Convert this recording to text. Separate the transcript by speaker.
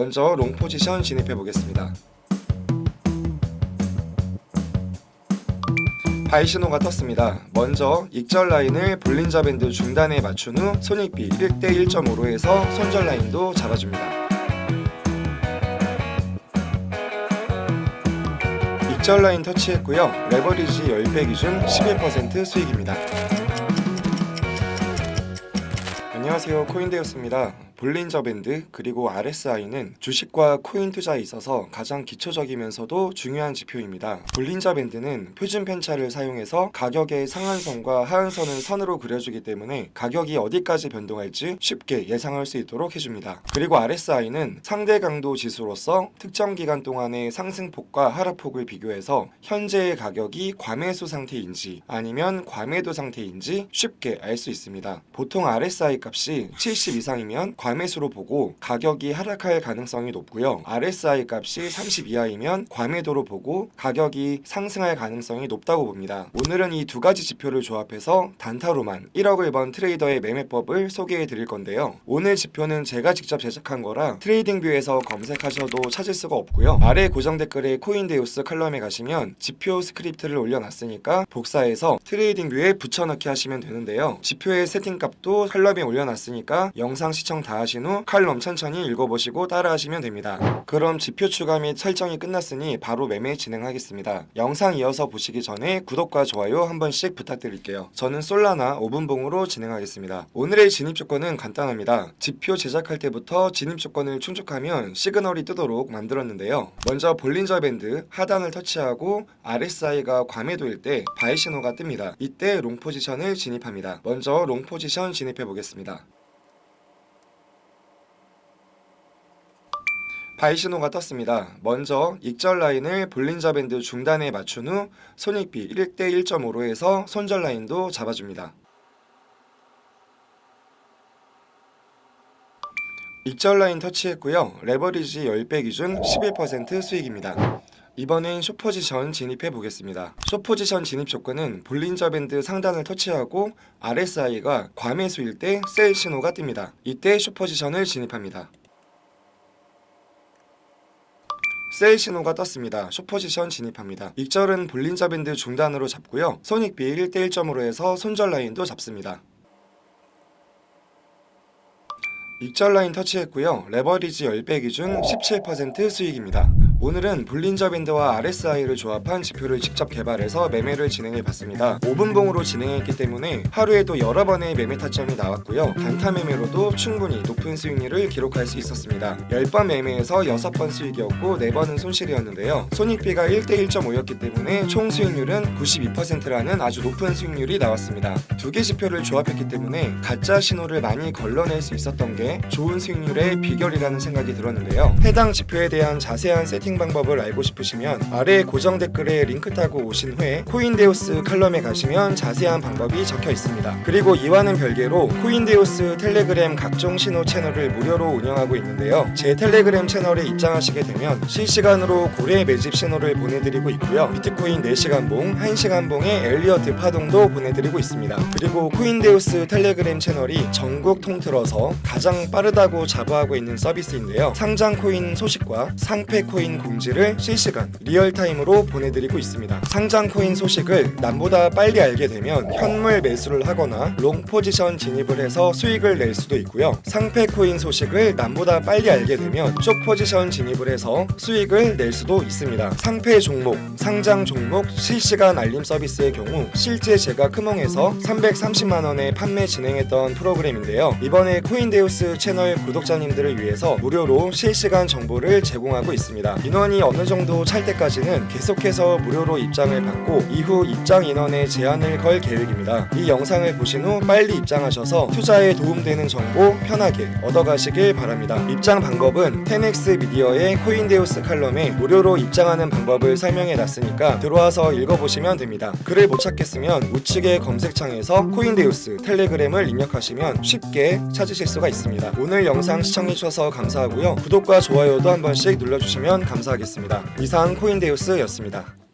Speaker 1: 먼저 롱 포지션 진입해 보겠습니다. 바이 신호가 떴습니다. 먼저 익절 라인을 볼린저 밴드 중단에 맞춘 후 손익비 1대 1.5로 해서 손절 라인도 잡아줍니다. 익절 라인 터치했고요. 레버리지 10배 기준 11% 수익입니다. 안녕하세요. 코인데이였습니다. 볼린저 밴드 그리고 RSI는 주식과 코인 투자에 있어서 가장 기초적이면서도 중요한 지표입니다. 볼린저 밴드는 표준 편차를 사용해서 가격의 상한선과 하한선을 선으로 그려주기 때문에 가격이 어디까지 변동할지 쉽게 예상할 수 있도록 해줍니다. 그리고 RSI는 상대 강도 지수로서 특정 기간 동안의 상승폭과 하락폭을 비교해서 현재의 가격이 과매수 상태인지 아니면 과매도 상태인지 쉽게 알 수 있습니다. 보통 RSI 값이 70 이상이면 과 매수로 보고 가격이 하락할 가능성이 높고요. RSI 값이 30 이하이면 과매도로 보고 가격이 상승할 가능성이 높다고 봅니다. 오늘은 이 두 가지 지표를 조합해서 단타로만 1억을 번 트레이더의 매매법을 소개해 드릴 건데요. 오늘 지표는 제가 직접 제작한 거라 트레이딩뷰에서 검색하셔도 찾을 수가 없고요. 아래 고정 댓글에 코인데우스 칼럼에 가시면 지표 스크립트를 올려놨으니까 복사해서 트레이딩뷰에 붙여넣기 하시면 되는데요. 지표의 세팅값도 칼럼에 올려놨으니까 영상 시청 다 하신 후 칼럼 천천히 읽어보시고 따라하시면 됩니다. 그럼 지표 추가 및 설정이 끝났으니 바로 매매 진행하겠습니다. 영상 이어서 보시기 전에 구독과 좋아요 한 번씩 부탁드릴게요. 저는 솔라나 5분봉으로 진행하겠습니다. 오늘의 진입 조건은 간단합니다. 지표 제작할 때부터 진입 조건을 충족하면 시그널이 뜨도록 만들었는데요. 먼저 볼린저 밴드 하단을 터치하고 RSI가 과매도일 때 바이 신호가 뜹니다. 이때 롱 포지션을 진입합니다. 먼저 롱 포지션 진입해 보겠습니다. 바이 신호가 떴습니다. 먼저 익절 라인을 볼린저 밴드 중단에 맞춘 후 손익비 1대 1.5로 해서 손절 라인도 잡아줍니다. 익절 라인 터치했고요. 레버리지 10배 기준 11% 수익입니다. 이번엔 숏포지션 진입해 보겠습니다. 숏포지션 진입 조건은 볼린저 밴드 상단을 터치하고 RSI가 과매수일 때 셀 신호가 뜹니다. 이때 숏포지션을 진입합니다. 셀 신호가 떴습니다. 숏포지션 진입합니다. 익절은 볼린저 밴드 중단으로 잡고요. 손익비 1대 1점으로 해서 손절 라인도 잡습니다. 익절 라인 터치했고요. 레버리지 10배 기준 17% 수익입니다. 오늘은 볼린저 밴드와 RSI를 조합한 지표를 직접 개발해서 매매를 진행해 봤습니다. 5분봉으로 진행했기 때문에 하루에도 여러 번의 매매 타점이 나왔고요. 단타 매매로도 충분히 높은 수익률을 기록할 수 있었습니다. 10번 매매에서 6번 수익이었고 4번은 손실이었는데요. 손익비가 1대 1.5였기 때문에 총 수익률은 92%라는 아주 높은 수익률이 나왔습니다. 두 개 지표를 조합했기 때문에 가짜 신호를 많이 걸러낼 수 있었던 게 좋은 수익률의 비결이라는 생각이 들었는데요. 해당 지표에 대한 자세한 세팅 방법을 알고 싶으시면 아래 고정 댓글에 링크 타고 오신 후에 코인데우스 칼럼에 가시면 자세한 방법이 적혀 있습니다. 그리고 이와는 별개로 코인데우스 텔레그램 각종 신호 채널을 무료로 운영하고 있는데요. 제 텔레그램 채널에 입장하시게 되면 실시간으로 고래 매집 신호를 보내드리고 있고요. 비트코인 4시간 봉, 1시간 봉의 엘리어트 파동도 보내드리고 있습니다. 그리고 코인데우스 텔레그램 채널이 전국 통틀어서 가장 빠르다고 자부하고 있는 서비스인데요. 상장 코인 소식과 상패 코인 공지를 실시간 리얼타임으로 보내드리고 있습니다. 상장 코인 소식을 남보다 빨리 알게 되면 현물 매수를 하거나 롱 포지션 진입을 해서 수익을 낼 수도 있고요. 상패 코인 소식을 남보다 빨리 알게 되면 숏 포지션 진입을 해서 수익을 낼 수도 있습니다. 상패 종목, 상장 종목 실시간 알림 서비스의 경우 실제 제가 크몽에서 330만 원에 판매 진행했던 프로그램인데요. 이번에 코인데우스 채널 구독자님들을 위해서 무료로 실시간 정보를 제공하고 있습니다. 인원이 어느 정도 찰 때까지는 계속해서 무료로 입장을 받고 이후 입장 인원에 제한을 걸 계획입니다. 이 영상을 보신 후 빨리 입장하셔서 투자에 도움되는 정보 편하게 얻어가시길 바랍니다. 입장 방법은 테넥스 미디어의 코인데우스 칼럼에 무료로 입장하는 방법을 설명해 놨으니까 들어와서 읽어보시면 됩니다. 글을 못 찾겠으면 우측의 검색창에서 코인데우스 텔레그램을 입력하시면 쉽게 찾으실 수가 있습니다. 오늘 영상 시청해주셔서 감사하고요. 구독과 좋아요도 한 번씩 눌러주시면 감사하겠습니다. 이상 코인데우스였습니다.